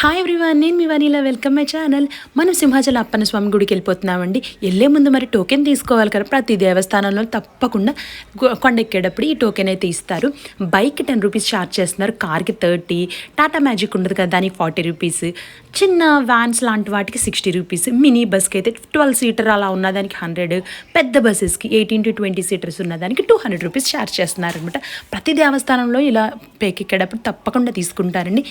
Hi everyone నేను మీ Vanila. Welcome my channel మనం సింహాచల అప్పన్న స్వామి గుడికి వెళ్ళిపోతున్నామండి. వెళ్ళే ముందు మరి టోకెన్ తీసుకోవాలి కదా. ప్రతి దేవస్థానంలో తప్పకుండా కొండెక్కేటప్పుడు కొండ ఎక్కేటప్పుడు ఈ టోకెన్ అయితే ఇస్తారు. బైక్ టెన్ రూపీస్ ఛార్జ్ చేస్తున్నారు. కార్కి థర్టీ టాటా మ్యాజిక్ ఉండదు కదా దానికి ఫార్టీ రూపీస్ చిన్న వ్యాన్స్ లాంటి వాటికి సిక్స్టీ రూపీస్ మినీ బస్కి అయితే ట్వెల్వ్ సీటర్ అలా ఉన్న దానికి హండ్రెడ్ పెద్ద బస్సెస్కి ఎయిటీన్ టు ట్వంటీ సీటర్స్ ఉన్న దానికి టూ హండ్రెడ్ రూపీస్ ఛార్జ్ చేస్తున్నారు అనమాట ప్రతి దేవస్థానంలో ఇలా పేకెక్కేటప్పుడు తప్పకుండా తీసుకుంటారండి.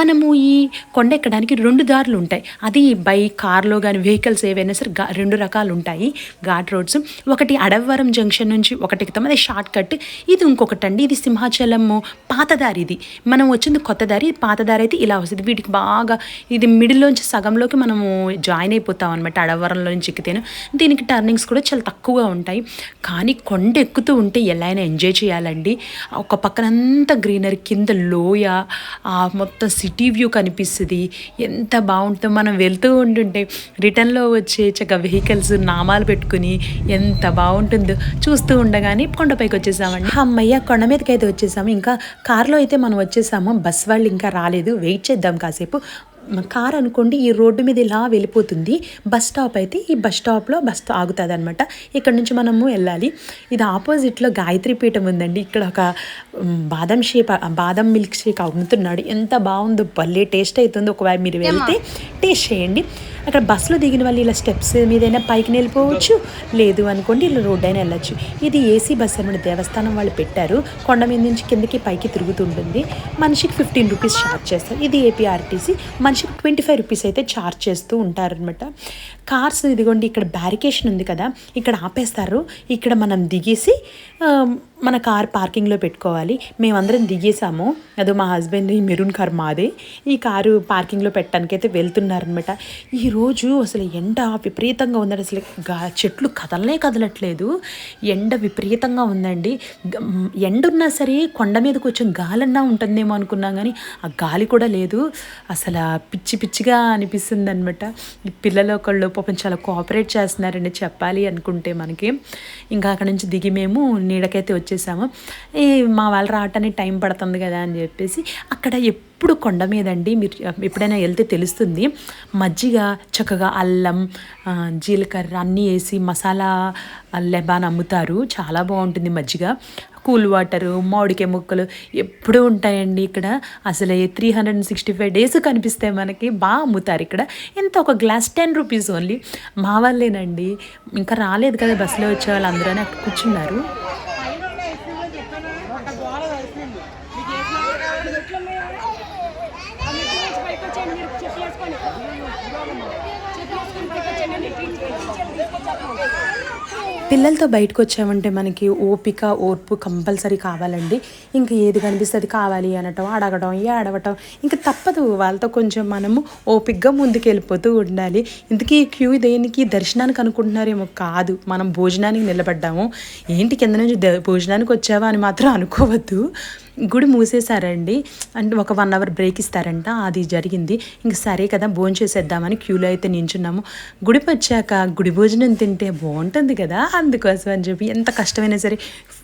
మనము ఈ కొండ ఎక్కడానికి రెండు దారులు ఉంటాయి. అది బై కార్లో కానీ వెహికల్స్ ఏవైనా సరే రెండు రకాలు ఉంటాయి ఘాట్ రోడ్స్. ఒకటి అడవరం జంక్షన్ నుంచి ఒకటి ఎక్కుతాం అది షార్ట్ కట్. ఇది ఇంకొకటి అండి ఇది సింహాచలం పాతదారి ఇది. మనం వచ్చింది కొత్త దారి. పాతదారి అయితే ఇలా వస్తుంది. వీటికి బాగా ఇది మిడిల్లోంచి సగంలోకి మనము జాయిన్ అయిపోతాం అనమాట అడవరంలో నుంచి ఎక్కితేను. దీనికి టర్నింగ్స్ కూడా చాలా తక్కువగా ఉంటాయి. కానీ కొండ ఎక్కుతూ ఉంటే ఎలా అయినా ఎంజాయ్ చేయాలండి. ఒక పక్కనంతా గ్రీనరీ కింద లోయ ఆ మొత్తం సిటీ వ్యూ కనిపిస్తుంది. ఎంత బాగుంటుందో మనం వెళ్తూ ఉంటుంటే రిటర్న్లో వచ్చే చక్క వెహికల్స్ నామాలు పెట్టుకుని ఎంత బాగుంటుందో చూస్తూ ఉండగానే కొండపైకి వచ్చేసామండి. అమ్మయ్య కొండ మీదకి అయితే వచ్చేసాము. ఇంకా కార్లో అయితే మనం వచ్చేసాము. బస్ వాళ్ళు ఇంకా రాలేదు. వెయిట్ చేద్దాం కాసేపు. కార్ అనుకోండి ఈ రోడ్డు మీద ఇలా వెళ్ళిపోతుంది. బస్ స్టాప్ అయితే ఈ బస్ స్టాప్లో బస్ ఆగుతుంది అనమాట ఇక్కడ నుంచి మనము వెళ్ళాలి. ఇది ఆపోజిట్లో గాయత్రి పీఠం ఉందండి. ఇక్కడ ఒక బాదం షేప్ బాదం మిల్క్ షేక్ అమ్ముతున్నాడు. ఎంత బాగుందో భలే టేస్ట్ అవుతుంది ఒకవేళ మీరు వెళ్తే టేస్ట్ చేయండి. అక్కడ బస్సులో దిగిన వాళ్ళు ఇలా స్టెప్స్ మీదైనా పైకి వెళ్ళిపోవచ్చు. లేదు అనుకోండి ఇలా రోడ్ అయినా వెళ్ళచ్చు. ఇది ఏసీ బస్ అనమాట దేవస్థానం వాళ్ళు పెట్టారు. కొండ మీద నుంచి కిందకి పైకి తిరుగుతుంటుంది మనిషికి ఫిఫ్టీన్ రూపీస్ ఛార్జ్ చేస్తారు. ఇది ఏపీఆర్టీసీ నుంచి ట్వంటీ ఫైవ్ రూపీస్ అయితే ఛార్జ్ చేస్తూ ఉంటారనమాట కార్స్ ఇదిగోండి ఇక్కడ బ్యారికేషన్ ఉంది కదా ఇక్కడ ఆపేస్తారు. ఇక్కడ మనం దిగేసి మన కార్ పార్కింగ్లో పెట్టుకోవాలి. మేమందరం దిగేసాము అదో మా హస్బెండ్ ఈ మెరూన్ కార్ మాదే. ఈ కారు పార్కింగ్లో పెట్టడానికి అయితే వెళ్తున్నారనమాట ఈరోజు అసలు ఎండ విపరీతంగా ఉందండి. అసలు గా చెట్లు కదలనే కదలట్లేదు. ఎండ విపరీతంగా ఉందండి. ఎండ ఉన్నా సరే కొండ మీద కొంచెం గాలన్నా ఉంటుందేమో అనుకున్నాం కానీ ఆ గాలి కూడా లేదు. అసలు పిచ్చి పిచ్చిగా అనిపిస్తుంది అనమాట పిల్లలు ఒకళ్ళు పాపం చాలా కోఆపరేట్ చేస్తున్నారండి చెప్పాలి అనుకుంటే మనకి. ఇంకా అక్కడ నుంచి దిగి మేము నీడకైతే వచ్చి వచ్చేసాము. ఈ మా వాళ్ళు రావటానికి టైం పడుతుంది కదా అని చెప్పేసి అక్కడ ఎప్పుడు కొండ మీదండి మీరు ఎప్పుడైనా వెళ్తే తెలుస్తుంది. మజ్జిగ చక్కగా అల్లం జీలకర్ర అన్నీ వేసి మసాలా లెబాన్ అమ్ముతారు. చాలా బాగుంటుంది మజ్జిగ. కూల్ వాటరు మామిడికాయ ముక్కలు ఎప్పుడూ ఉంటాయండి ఇక్కడ. అసలు three hundred and sixty five days కనిపిస్తాయి మనకి బాగా అమ్ముతారు ఇక్కడ. ఎంత ఒక గ్లాస్ టెన్ రూపీస్ ఓన్లీ మా వాళ్ళేనండి. ఇంకా రాలేదు కదా బస్సులో వచ్చే వాళ్ళు అందరూ కూర్చున్నారు. పిల్లలతో బయటకు వచ్చామంటే మనకి ఓపిక ఓర్పు కంపల్సరీ కావాలండి. ఇంకా ఏది కనిపిస్తే అది కావాలి అనటం అడగడం ఏడవటం ఇంకా తప్పదు వాళ్ళతో కొంచెం మనము ఓపికగా ముందుకు వెళ్ళిపోతూ ఉండాలి. ఇంతకీ ఈ క్యూ దేనికి? దర్శనానికి అనుకుంటున్నారేమో? కాదు మనం భోజనానికి నిలబడ్డాము. ఏంటి కింద నుంచి భోజనానికి వచ్చావా అని మాత్రం అనుకోవద్దు. గుడి మూసేశారండి. అంటే ఒక వన్ అవర్ బ్రేక్ ఇస్తారంట. అది జరిగింది. ఇంక సరే కదా భోజనం చేసేద్దామని క్యూలో అయితే నించున్నాము. గుడికి వచ్చాక గుడి భోజనం తింటే బాగుంటుంది కదా అందుకోసం అని చెప్పి ఎంత కష్టమైనా సరే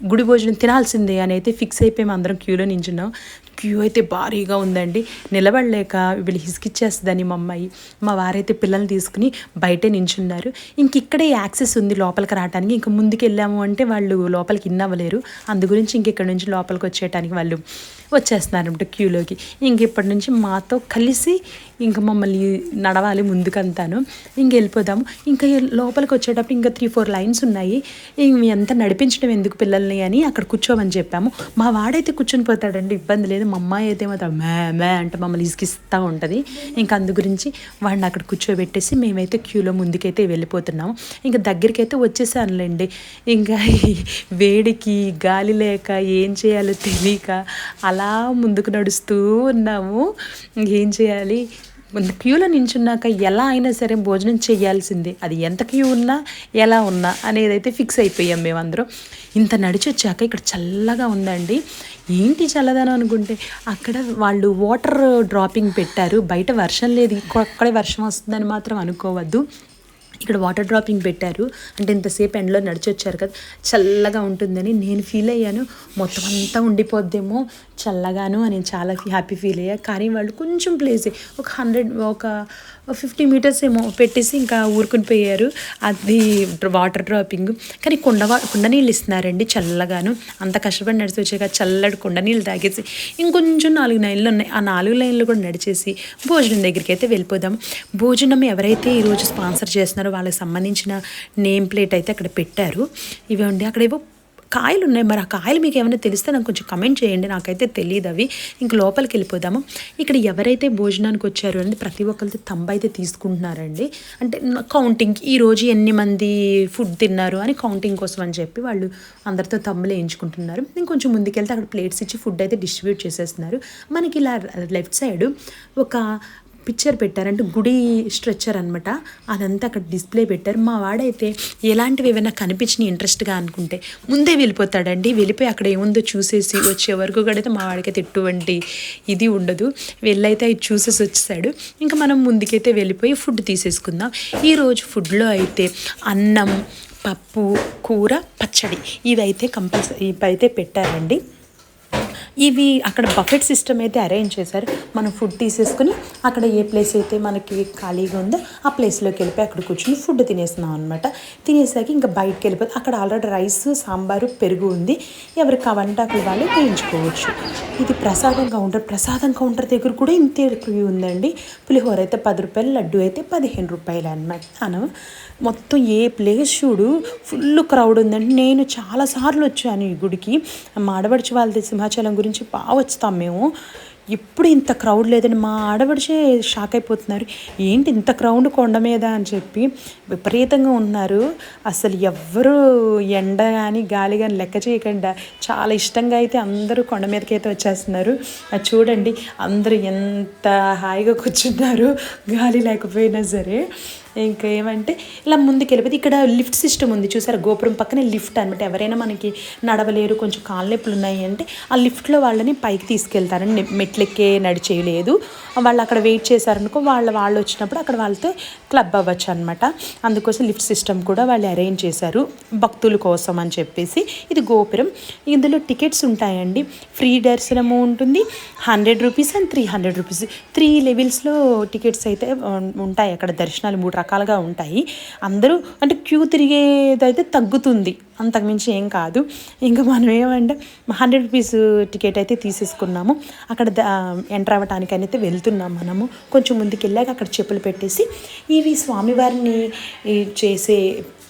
గుడి భోజనం తినాల్సిందే అని అయితే ఫిక్స్ అయిపోయి అందరం క్యూలో నించున్నాం. క్యూ అయితే భారీగా ఉందండి. నిలబడలేక వీళ్ళు హిసికిచ్చేస్తుందని మా అమ్మాయి మా వారైతే పిల్లల్ని తీసుకుని బయటే నించున్నారు. ఇంక ఇక్కడే యాక్సెస్ ఉంది లోపలికి రావడానికి ఇంక ముందుకు వెళ్ళాము అంటే వాళ్ళు లోపలికి ఇన్ అవ్వలేరు. అందు గురించి ఇంక ఇక్కడ నుంచి లోపలికి వచ్చేయటానికి వాళ్ళు వచ్చేస్తున్నారు క్యూలోకి. ఇంక ఇప్పటి నుంచి మాతో కలిసి ఇంక మమ్మల్ని నడవాలి ముందుకంతాను. ఇంక వెళ్ళిపోదాము. ఇంకా లోపలికి వచ్చేటప్పుడు ఇంకా త్రీ ఫోర్ లైన్స్ ఉన్నాయి. ఇంక ఎంత నడిపించడం ఎందుకు పిల్లల్ని అని అక్కడ కూర్చోమని చెప్పాము. మా వాడైతే కూర్చొని పోతాడండి ఇబ్బంది లేదు. మా అమ్మాయి అయితే మాత్రం మే మే అంటే మమ్మల్ని ఇసుకిస్తూ ఉంటుంది. ఇంకా అందు గురించి వాడిని అక్కడ కూర్చోబెట్టేసి మేమైతే క్యూలో ముందుకైతే వెళ్ళిపోతున్నాము. ఇంకా దగ్గరికి అయితే వచ్చేసానులేండి. ఇంకా వేడికి గాలి లేక ఏం చేయాలో తెలియక అలా అలా ముందుకు నడుస్తూ ఉన్నాము. ఏం చేయాలి? క్యూలో నించున్నాక ఎలా అయినా సరే భోజనం చేయాల్సిందే. అది ఎంత క్యూ ఉన్నా ఎలా ఉన్నా అనేది అయితే ఫిక్స్ అయిపోయాం మేమందరం. ఇంత నడిచి వచ్చాక ఇక్కడ చల్లగా ఉందండి. ఏంటి చల్లదనం అనుకుంటే అక్కడ వాళ్ళు వాటర్ డ్రాపింగ్ పెట్టారు. బయట వర్షం లేదు. అక్కడే వర్షం వస్తుందని మాత్రం అనుకోవద్దు. ఇక్కడ వాటర్ డ్రాపింగ్ పెట్టారు. అంటే ఇంతసేపు ఎండలో నడిచొచ్చారు కదా. చల్లగా ఉంటుందని నేను ఫీల్ అయ్యాను. మొత్తం అంతా ఉండిపోద్దేమో. చల్లగాను అని చాలా హ్యాపీ ఫీల్ అయ్యా. కానీ వాళ్ళు కొంచెం ప్లేస్ ఒక హండ్రెడ్ ఒక ఫిఫ్టీ మీటర్స్ ఏమో పెట్టేసి ఇంకా ఊరుకుని పోయారు. అది వాటర్ డ్రాపింగ్. కానీ కుండ వా- కుండ నీళ్ళు ఇస్తున్నారండి చల్లగాను. అంత కష్టపడి నడిచి వచ్చాక చల్లటి కుండ నీళ్ళు తాగేసి ఇంకొంచెం నాలుగు లైన్లు ఉన్నాయి. ఆ నాలుగు లైన్లు కూడా నడిచేసి భోజనం దగ్గరికి అయితే వెళ్ళిపోదాం. భోజనం ఎవరైతే ఈరోజు స్పాన్సర్ చేస్తున్నారో వాళ్ళకి సంబంధించిన నేమ్ ప్లేట్ అయితే అక్కడ పెట్టారు. ఇవి ఉండి అక్కడ ఏవో కాయలు ఉన్నాయి మరి ఆ కాయలు మీకు ఏమైనా తెలిస్తే నాకు కొంచెం కమెంట్ చేయండి. నాకైతే తెలియదు అవి. ఇంక లోపలికి వెళ్ళిపోదాము. ఇక్కడ ఎవరైతే భోజనానికి వచ్చారో అనేది ప్రతి ఒక్కరితో తంబ అయితే తీసుకుంటున్నారండి. అంటే కౌంటింగ్ ఈ రోజు ఎన్ని మంది ఫుడ్ తిన్నారు అని కౌంటింగ్ కోసం అని చెప్పి వాళ్ళు అందరితో తమ్ములు వేయించుకుంటున్నారు. ఇంకొంచెం ముందుకెళ్తే అక్కడ ప్లేట్స్ ఇచ్చి ఫుడ్ అయితే డిస్ట్రిబ్యూట్ చేసేస్తున్నారు. మనకి ఇలా లెఫ్ట్ సైడ్ ఒక పిక్చర్ పెట్టారంటే గుడి స్ట్రెచ్చర్ అనమాట అదంతా అక్కడ డిస్ప్లే పెట్టారు. మా వాడైతే ఎలాంటివి ఏమైనా కనిపించిన ఇంట్రెస్ట్గా అనుకుంటే ముందే వెళ్ళిపోతాడండి. వెళ్ళిపోయి అక్కడ ఏముందో చూసేసి వచ్చే వరకు కూడా అయితే మా వాడికైతే ఎటువంటి ఇది ఉండదు. వెళ్ళైతే అవి చూసేసి వచ్చేసాడు. ఇంకా మనం ముందుకైతే వెళ్ళిపోయి ఫుడ్ తీసేసుకుందాం. ఈరోజు ఫుడ్లో అయితే అన్నం పప్పు కూర పచ్చడి ఇదైతే కంపల్సరీ అయితే పెట్టారండి. ఇవి అక్కడ బఫెట్ సిస్టమ్ అయితే అరేంజ్ చేశారు. మనం ఫుడ్ తీసేసుకుని అక్కడ ఏ ప్లేస్ అయితే మనకి ఖాళీగా ఉందో ఆ ప్లేస్లోకి వెళ్ళిపోయి అక్కడ కూర్చుని ఫుడ్ తినేస్తున్నాం అనమాట తినేసాక ఇంకా బయటకు వెళ్ళిపోతే అక్కడ ఆల్రెడీ రైస్ సాంబారు పెరుగు ఉంది. ఎవరికి కావాలంటే అక్కడ వాళ్ళు వేయించుకోవచ్చు ఇది ప్రసాదం కౌంటర్ ప్రసాదం కౌంటర్ దగ్గర కూడా ఇంతే క్యూ ఉందండి. పులిహోర అయితే పది రూపాయలు లడ్డు అయితే పదిహేను రూపాయలు అనమాట అనం మొత్తం ఏ ప్లేస్ చూడు ఫుల్ క్రౌడ్ ఉందండి. నేను చాలాసార్లు వచ్చాను ఈ గుడికి. మా వాళ్ళది సింహాచలం గురించి బాగా వచ్చుతాం మేము. ఎప్పుడు ఇంత క్రౌడ్ లేదని మా ఆడబడిచే షాక్ అయిపోతున్నారు. ఏంటి ఇంత క్రౌడ్ కొండ మీద అని చెప్పి విపరీతంగా ఉన్నారు అసలు ఎవ్వరు ఎండ కానీ గాలి కానీ లెక్క చేయకుండా చాలా ఇష్టంగా అయితే అందరూ కొండ మీదకి అయితే వచ్చేస్తున్నారు. అది చూడండి అందరూ ఎంత హాయిగా కూర్చున్నారు. గాలి లేకపోయినా సరే. ఇంకా ఏమంటే ఇలా ముందుకు వెళ్ళిపోతే ఇక్కడ లిఫ్ట్ సిస్టమ్ ఉంది. చూసారా? గోపురం పక్కనే లిఫ్ట్ అనమాట ఎవరైనా మనకి నడవలేరు కొంచెం కాళ్ళ నొప్పులు ఉన్నాయి అంటే ఆ లిఫ్ట్లో వాళ్ళని పైకి తీసుకెళ్తారని మెట్లెక్కే నడిచేయలేదు. వాళ్ళు అక్కడ వెయిట్ చేశారనుకో వాళ్ళ వాళ్ళు వచ్చినప్పుడు అక్కడ వాళ్ళతో క్లబ్ అవ్వచ్చు అనమాట అందుకోసం లిఫ్ట్ సిస్టమ్ కూడా వాళ్ళు అరేంజ్ చేశారు భక్తుల కోసం అని చెప్పేసి. ఇది గోపురం. ఇందులో టికెట్స్ ఉంటాయండి. ఫ్రీ దర్శనము ఉంటుంది. Hundred rupees and three hundred rupees. Three లెవెల్స్లో టికెట్స్ అయితే ఉంటాయి. అక్కడ దర్శనాలు మూడు రకాలుగా ఉంటాయి. అందరూ అంటే క్యూ తిరిగేదైతే తగ్గుతుంది. అంతకుమించి ఏం కాదు. ఇంకా మనం ఏమంటే హండ్రెడ్ రూపీస్ టికెట్ అయితే తీసేసుకున్నాము. అక్కడ ఎంటర్ అవ్వటానికి అయితే వెళ్తున్నాం మనము. కొంచెం ముందుకు వెళ్ళాక అక్కడ చెప్పులు పెట్టేసి ఇవి స్వామివారిని చేసే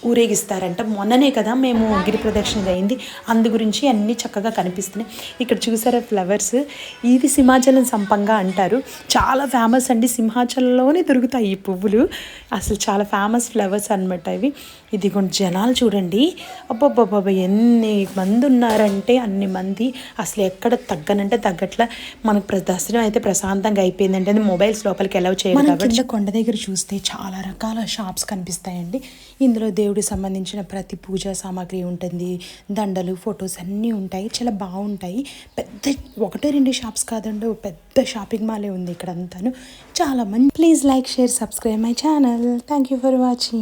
ఊరేగిస్తారంట. మొన్ననే కదా మేము గిరి ప్రదక్షిణ అయింది అందు గురించి అన్నీ చక్కగా కనిపిస్తున్నాయి. ఇక్కడ చూసారా ఫ్లవర్స్? ఇది సింహాచలం సంపంగా అంటారు. చాలా ఫేమస్ అండి. సింహాచలంలోనే దొరుకుతాయి ఈ పువ్వులు. అసలు చాలా ఫేమస్ ఫ్లవర్స్ అనమాట ఇవి. ఇది కొంచెం జనాలు చూడండి. అబ్బబ్బబ్బబ్బ ఎన్ని మంది ఉన్నారంటే అన్ని మంది. అసలు ఎక్కడ తగ్గనంటే తగ్గట్ల మనకు ప్ర- దర్శనం అయితే ప్రశాంతంగా అయిపోయిందంటే అది మొబైల్స్ లోపలికి ఎలా చేయాలి కొండ దగ్గర చూస్తే చాలా రకాల షాప్స్ కనిపిస్తాయండి. ఇందులో దేవుడికి సంబంధించిన ప్రతి పూజా సామాగ్రి ఉంటుంది. దండలు ఫొటోస్ అన్నీ ఉంటాయి. చాలా బాగుంటాయి. పెద్ద ఒకటే రెండు షాప్స్ కాదండి పెద్ద షాపింగ్ మాలే ఉంది ఇక్కడ అంతాను చాలా మంది please like share subscribe my channel. Thank you for watching.